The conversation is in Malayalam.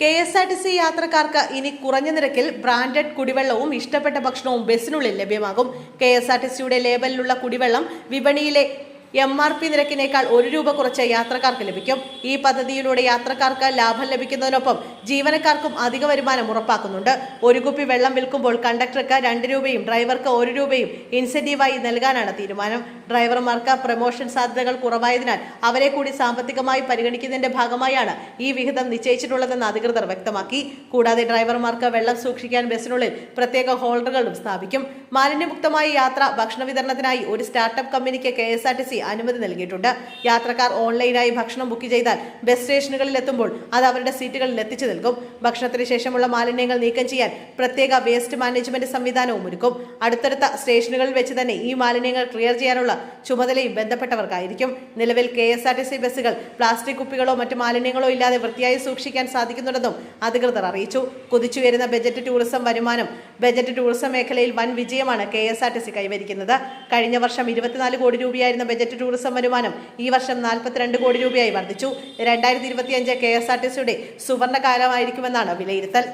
K S R T C യാത്രക്കാർക്ക് ഇനി കുറഞ്ഞ നിരക്കിൽ ബ്രാൻഡഡ് കുടിവെള്ളവും ഇഷ്ടപ്പെട്ട ഭക്ഷണവും ബസ്സിനുള്ളിൽ ലഭ്യമാകും. കെ എസ് ആർ ടി സിയുടെ ലേബലിലുള്ള കുടിവെള്ളം വിപണിയിലെ എം ആർ പി നിരക്കിനേക്കാൾ ഒരു രൂപ കുറച്ച് യാത്രക്കാർക്ക് ലഭിക്കും. ഈ പദ്ധതിയിലൂടെ യാത്രക്കാർക്ക് ലാഭം ലഭിക്കുന്നതിനൊപ്പം ജീവനക്കാർക്കും അധിക വരുമാനം ഉറപ്പാക്കുന്നുണ്ട്. ഒരു കുപ്പി വെള്ളം വിൽക്കുമ്പോൾ കണ്ടക്ടർക്ക് രണ്ട് രൂപയും ഡ്രൈവർക്ക് ഒരു രൂപയും ഇൻസെന്റീവായി നൽകാനാണ് തീരുമാനം. ഡ്രൈവർമാർക്ക് പ്രമോഷൻ സാധ്യതകൾ കുറവായതിനാൽ അവരെ കൂടി സാമ്പത്തികമായി പരിഗണിക്കുന്നതിന്റെ ഭാഗമായാണ് ഈ വിഹിതം നിശ്ചയിച്ചിട്ടുള്ളതെന്ന് അധികൃതർ വ്യക്തമാക്കി. കൂടാതെ ഡ്രൈവർമാർക്ക് വെള്ളം സൂക്ഷിക്കാൻ ബസ്സിനുള്ളിൽ പ്രത്യേക ഹോൾഡറുകളും സ്ഥാപിക്കും. മാലിന്യമുക്തമായ യാത്ര ഭക്ഷണ വിതരണത്തിനായി ഒരു സ്റ്റാർട്ടപ്പ് കമ്പനിക്ക് K S R T C അനുമതി നൽകിയിട്ടുണ്ട്. യാത്രക്കാർ ഓൺലൈനായി ഭക്ഷണം ബുക്ക് ചെയ്താൽ ബസ് സ്റ്റേഷനുകളിൽ എത്തുമ്പോൾ അത് അവരുടെ സീറ്റുകളിൽ എത്തിച്ചു നൽകും. ഭക്ഷണത്തിന് ശേഷമുള്ള മാലിന്യങ്ങൾ നീക്കം ചെയ്യാൻ പ്രത്യേക വേസ്റ്റ് മാനേജ്മെന്റ് സംവിധാനവും ഒരുക്കും. അടുത്തടുത്ത സ്റ്റേഷനുകളിൽ വെച്ച് തന്നെ ഈ മാലിന്യങ്ങൾ ക്ലിയർ ചെയ്യാനുള്ള ചുമതലയും ബന്ധപ്പെട്ടവർക്കായിരിക്കും. നിലവിൽ K S R T C ബസ്സുകൾ പ്ലാസ്റ്റിക് കുപ്പികളോ മറ്റു മാലിന്യങ്ങളോ ഇല്ലാതെ വൃത്തിയായി സൂക്ഷിക്കാൻ സാധിക്കുന്നുണ്ടെന്നും അധികൃതർ അറിയിച്ചു. കുതിച്ചുയരുന്ന ബജറ്റ് ടൂറിസം വരുമാനം ബജറ്റ് ടൂറിസം മേഖലയിൽ വൻ വിജയമാണ് K S R T C കൈവരിക്കുന്നത്. കഴിഞ്ഞ വർഷം ഇരുപത്തിനാല് കോടി രൂപയായിരുന്ന ബജറ്റ് ടൂറിസം വരുമാനം ഈ വർഷം നാൽപ്പത്തിരണ്ട് കോടി രൂപയായി വർദ്ധിച്ചു. രണ്ടായിരത്തി ഇരുപത്തിയഞ്ച് കെ എസ് ആർ ടി സിയുടെ സുവർണ കാലമായിരിക്കുമെന്നാണ് വിലയിരുത്തൽ.